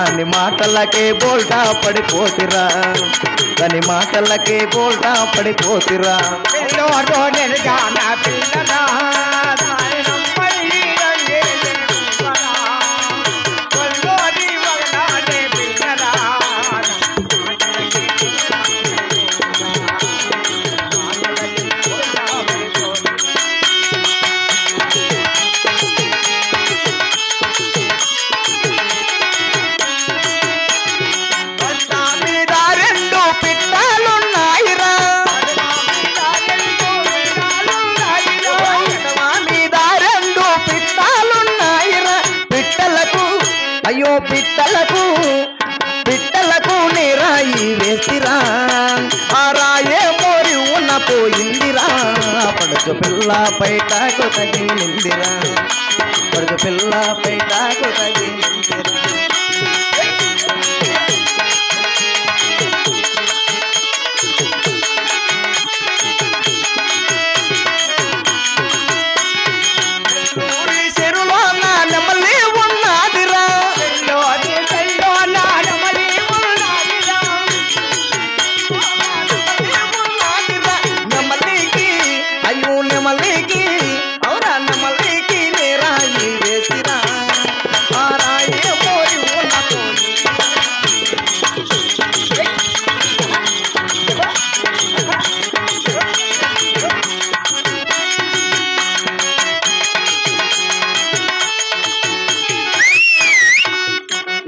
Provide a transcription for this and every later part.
దాని మాటలకే బోల్టా పడిపోతిరా. దాని మాటలకే బోల్టా పడిపోతిరా. పిల్లరా పిట్టలకు పిట్టలకు నీరాయి వేసిరా. ఆ రాయే మోరి ఉన్న పోయిందిరా. పడుచు పిల్ల పైటాకు తగిలిందిరా. పడుచు పిల్ల పైటాకు తగిలిందిరా.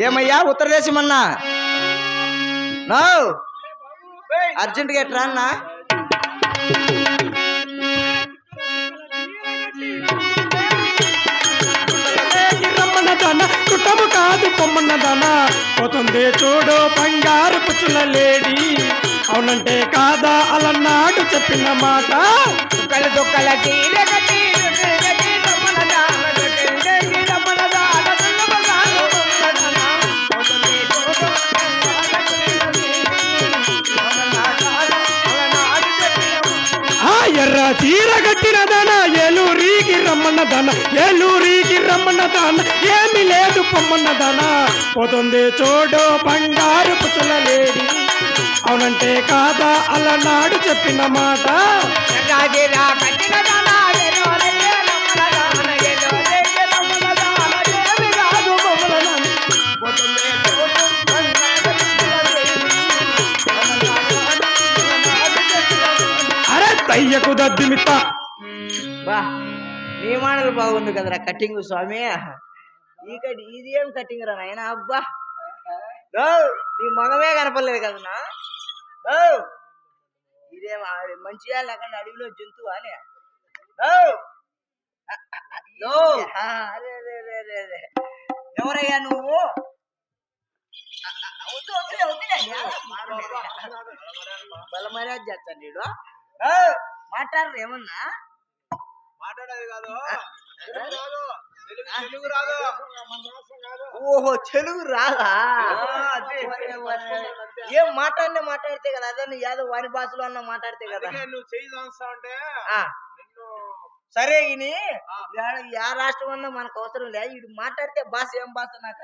ఏమయ్యా? ఉత్తరదేశం అన్నా? నో? అర్జెంట్గా ఎట్రా అన్నా? కుటము కాదు పొమ్మన్న దాన పోతుంది చూడు బంగారు పుచ్చుల లేడి అవునంటే కాదా అలన్నాడు చెప్పిన మాట? దుక్కల దుక్కల తీర ఎర్ర చీర కట్టిన దాన ఏలూరికి రమ్మన్న దాన ఏలూరికి రమ్మన్న దాన ఏమి లేదు పొమ్మన్న దాన. పోతుంది చూడు బంగారు పుచ్చుల లేడి. అవునంటే కాదా అలనాడు చెప్పిన మాట. తయ్యకు దద్దిమిత బా నీ మాటలు బాగుంది కదరా కటింగ్ స్వామి. ఈ కటి ఇది ఏం కటింగ్ రా నాయన? అబ్బా. ఓ, నీ మగమే కనపడలేదు కదనా ఓ, ఇదేం మంచిగా లేకుండా అడవిలో జంతువు అని? ఓ, అరే, ఎవరయ్యా నువ్వు? బలమర్యాద చేస్తాను నీడు మాట్లాడరు ఏమన్నా? మాట్లాడేది కాదు. తెలుగు రాదు. ఓహో తెలుగు రాదా. ఏం మాట్లాడినా మాట్లాడితే కదా అదే నువ్వు యాదవ్ వాని భాషలో అన్న మాట్లాడితే కదా? నువ్వు చేయి దాస్తా ఉంటే ఆ, నిన్ను సరే ఇని యా రాష్ట్రం అన్నా మనకు అవసరం లేదు ఇడు మాట్లాడితే భాష ఏం భాష నాకు.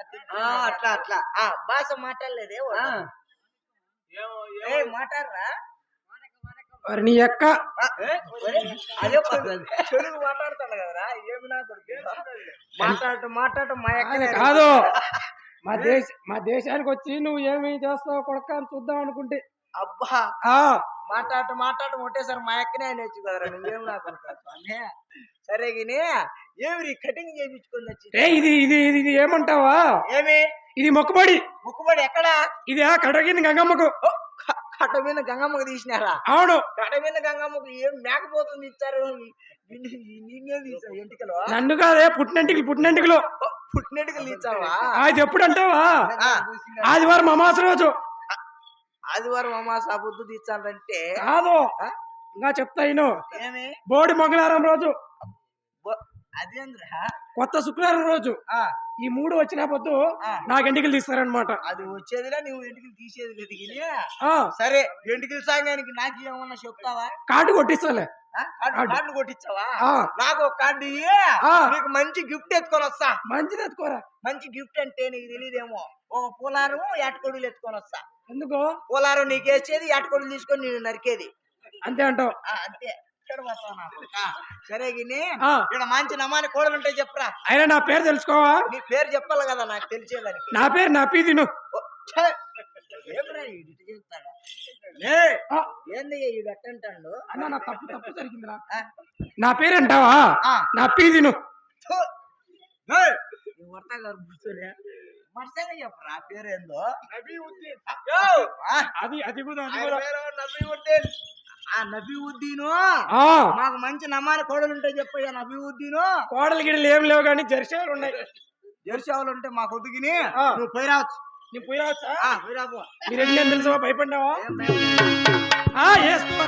అట్లా అట్లా. ఆ భాష మాట్లాడలేదే వాడు. ఏమో ఏయ్ మాట్లాడరా? మరి నీ యొక్క కాదు. మా దేశ మా దేశానికి వచ్చి నువ్వు ఏమి చేస్తావు కొడక అని చూద్దాం అనుకుంటే. అబ్బా. ఆ. మాట్లాడటం మాట్లాడటం ఒకటేసారి మా ఎక్కనే అనేచ్చు కదరా నువ్వేం నాకు సరే గిని ఏమి కటింగ్ చేయించుకొని వచ్చి ఏ ఇది ఇది ఇది ఇది ఏమంటావా? ఏమి? ఇది మొక్కుబడి. ముక్కుబడి ఎక్కడా? ఇది ఆ కడగిన గంగమ్మకు. కట్ట మీద గంగమ్మకు తీసినారా? అవును. కట్ట మీద గంగమ్మకు ఏం మేకపోతుంది ఇచ్చారు? నిన్నే తీసావు ఎంటికలు? నన్ను కాదే పుట్టినంటికి పుట్టినంటికలు. పుట్టినట్టుకలు ఇచ్చావా ఇది ఎప్పుడు అంటావా? ఆదివారం అమాస రోజు. ఆదివారం అమాస బుద్ధు తీర్చాలంటే కాదు? ఇంకా చెప్తా ఏమి? బోడి మంగళవారం రోజు. అదేంద్రా కొత్త శుక్రవారం రోజు ఆ, ఈ మూడు వచ్చిన పొద్దు. నాకు ఎంటికలు తీస్తారనమాట అది వచ్చేదిలా నువ్వు ఎంటికలు తీసేది లేదు సరే ఎంటికలు సాగానికి నాకు ఏమన్నా చెప్తావా? కాటు కొట్టిస్తాలే? Card- card. కొట్టించావా. నాకు ఒక కార్డు. నీకు మంచి గిఫ్ట్ ఎత్తుకొని వస్తా. మంచిది ఎత్తుకోరా. మంచి గిఫ్ట్ అంటే నీకు తెలియదేమో ఒక పూలారం ఏటకొడులు ఎత్తుకొని వస్తా. ఎందుకు? పూలారం నీకు వేసేది ఏటకొడులు తీసుకొని నేను నరికేది. అంతే అంటావు. అంతే. పోతావు. ఆ, సరే గిని. ఇక్కడ మంచి నమాని కోడలు ఉంటాయి చెప్పరా. అయినా నా పేరు తెలుసుకోవా? నీ పేరు చెప్పాలి కదా నాకు తెలిసేదానికి. నా పేరు నా పీ తిను ఈడు ఈడు అట్టంటాడు? అన్న నా తప్పు తప్పు జరిగిందిరా. ఆ? నా పేరు అంటావా. నా పీ తిను వర్త గారు కూర్చోలే. మర్సంగా చెప్పరా పేరు ఏందో యో, ఆ, అది అది కూడా పేరు నబీవుద్దీన్ ఆ నబీవుద్దీను ఆ, మాకు మంచి నమ్మాని కోడలు ఉంటే చెప్పయ్యా నబీవుద్దీను కోడలు గిడలు ఏం లేవు కానీ జెర్సీలు ఉన్నాయి. జెర్సీ ఆవులు ఉంటే మాకు ఒద్దుగిని ఆ. నువ్వు పోయి రావచ్చు. నీ పోయి రావచ్చా? పోయి రాపో. మీరు ఎన్ని తెలుసా భయపడ్డావా?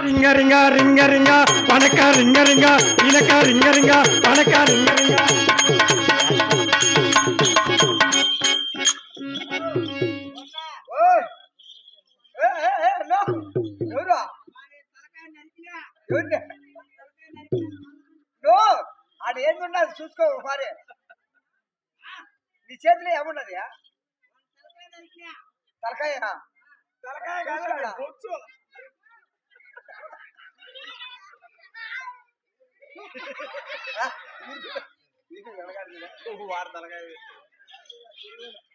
రింగ రింగ రింగ రింగ పనక రింగ రింగ ఇనక రింగ రింగ పనక రింగ రింగ. ఆడ ఏందున్నది చూసుకో మరి నీ చేతిలో ఏమున్నది? తలకాయ. వాడు తలకాయ